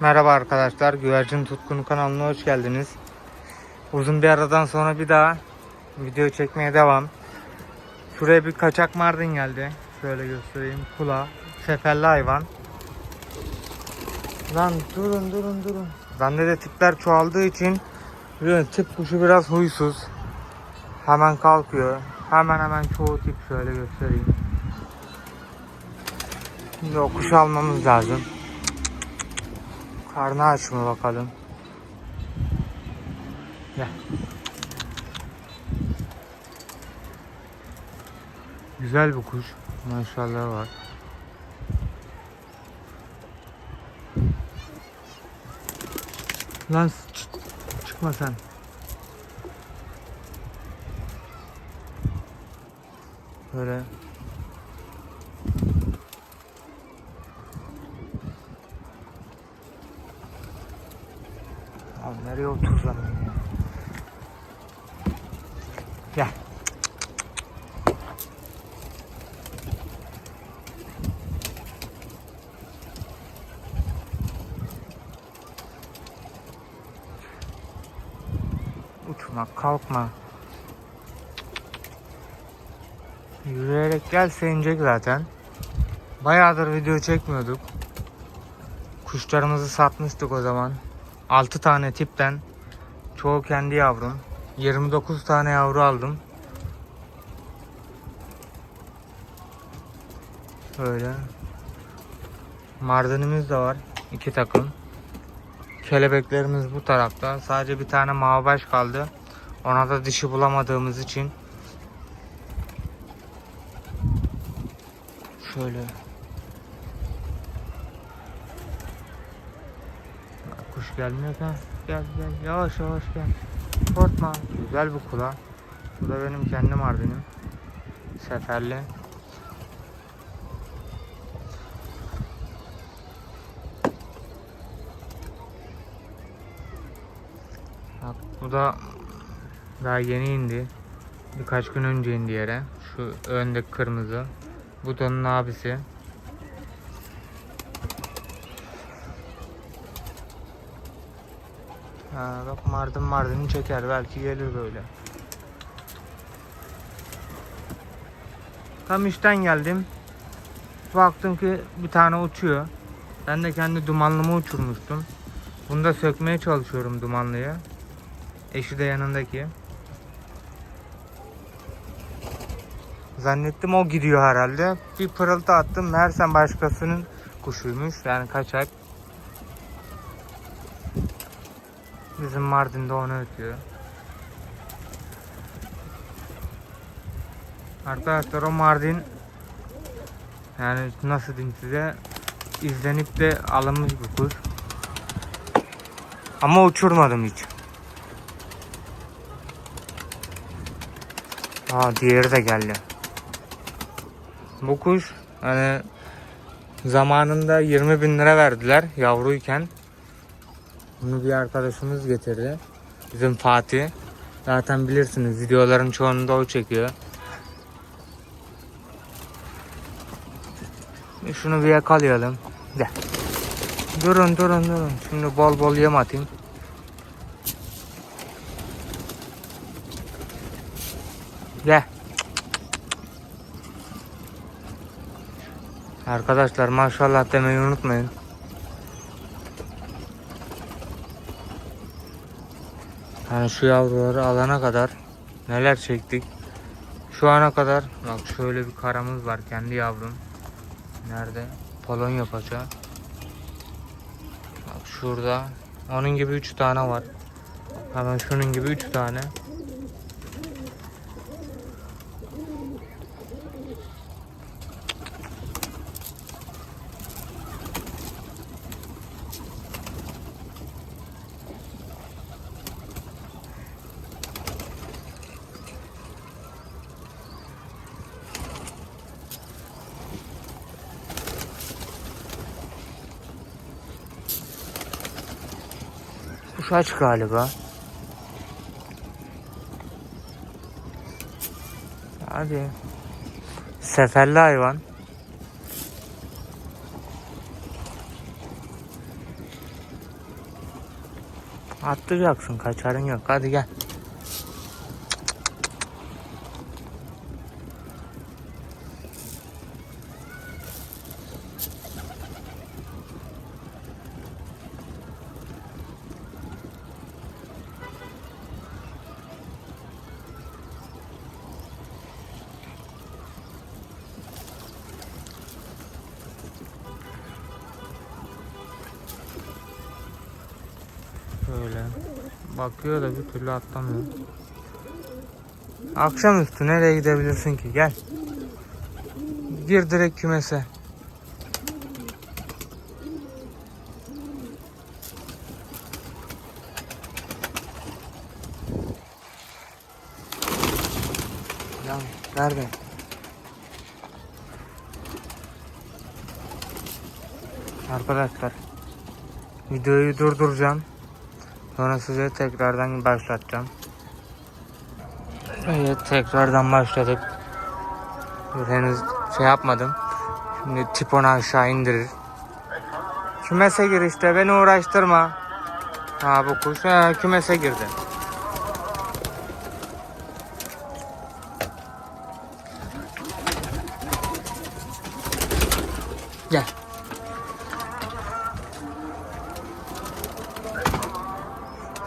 Merhaba arkadaşlar, Güvercin Tutkunu kanalına hoş geldiniz. Uzun bir aradan sonra bir daha video çekmeye devam. Şuraya bir kaçak mardin geldi. Şöyle göstereyim. Kula, seferli hayvan. Lan durun durun durun. Bende de tipler çoğaldığı için tip kuşu biraz huysuz. Hemen kalkıyor. Hemen hemen çoğu tip şöyle göstereyim. Şimdi o kuşu almamız lazım. Karnı aç mı bakalım. Gel. Güzel bir kuş. Maşallah var. Lan çıkma sen. Böyle Abi nereye oturacağım ya? Gel. Uçma, kalkma. Yürüyerek gelse inecek zaten. Bayağıdır video çekmiyorduk. Kuşlarımızı satmıştık o zaman. 6 tane tipten çoğu kendi yavrum. 29 tane yavru aldım. Böyle. Mardinimiz de var. iki takım. Kelebeklerimiz bu tarafta. Sadece bir tane mavi kaldı. Ona da dişi bulamadığımız için. Şöyle. Kuş gelmiyor ki. Gel gel yavaş yavaş gel. Korkma. Güzel bir kula. Bu da benim kendi mardinim. Seferli. Bak bu da daha yeni indi. Birkaç gün önce indi yere. Şu öndeki kırmızı. Bu da onun abisi. Ha, bak Mardin Mardin'i çeker belki gelir böyle. Tam işten geldim. Baktım ki bir tane uçuyor. Ben de kendi dumanlımı uçurmuştum. Bunu da sökmeye çalışıyorum dumanlıyı. Eşi de yanındaki. Zannettim o gidiyor herhalde. Bir pırıltı attım. Meğersem başkasının kuşuymuş. Yani kaçak. Bizim Mardin'de onu ötüyor. Arkadaşlar o Mardin yani nasıl diyeyim size izlenip de alınmış bir kuş. Ama uçurmadım hiç. Aa diğeri de geldi. Bu kuş hani zamanında 20 bin lira verdiler yavruyken. Bunu bir arkadaşımız getirdi. Bizim Fatih. Zaten bilirsiniz videoların çoğunu o çekiyor. Şunu bir yakalayalım. Gel. Durun durun durun. Şimdi bol bol yem atayım. Gel. Arkadaşlar maşallah demeyi unutmayın. Yani şu yavruları alana kadar neler çektik. Şu ana kadar bak şöyle bir karamız var kendi yavrum. Nerede? Polonya paça. Bak şurada. Onun gibi 3 tane var. Hemen şunun gibi 3 tane. Kuş aç galiba. Hadi. Seferli hayvan. Atlayacaksın kaçarın yok. Hadi gel. Böyle bakıyor da bir türlü atlamıyor. Akşamüstü nereye gidebilirsin ki? Gel. Gir direkt kümese. Ya nerede? Arkadaşlar videoyu durduracağım. Sonra size tekrardan başlatacağım. Evet tekrardan başladık. Henüz şey yapmadım. Şimdi tip onu aşağı indirir. Kümese gir işte beni uğraştırma. Ha bu kuş ha, kümese girdi. Gel.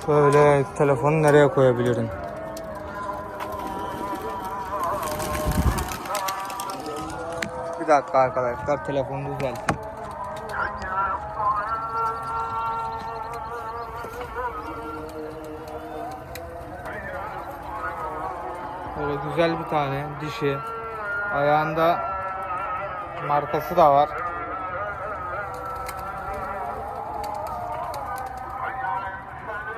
Şöyle telefonu nereye koyabilirim? Bir dakika arkadaşlar telefonu düzelttim. Böyle güzel bir tane dişi. Ayağında markası da var.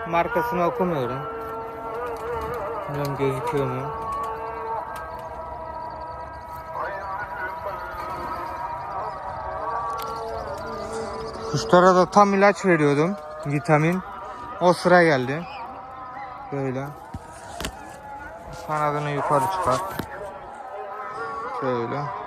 Markasını okumuyorum. Bilmiyorum gözüküyor mu? Kuşlara da tam ilaç veriyordum. Vitamin. O sıra geldi. Böyle. Kanadını yukarı çıkar. Şöyle.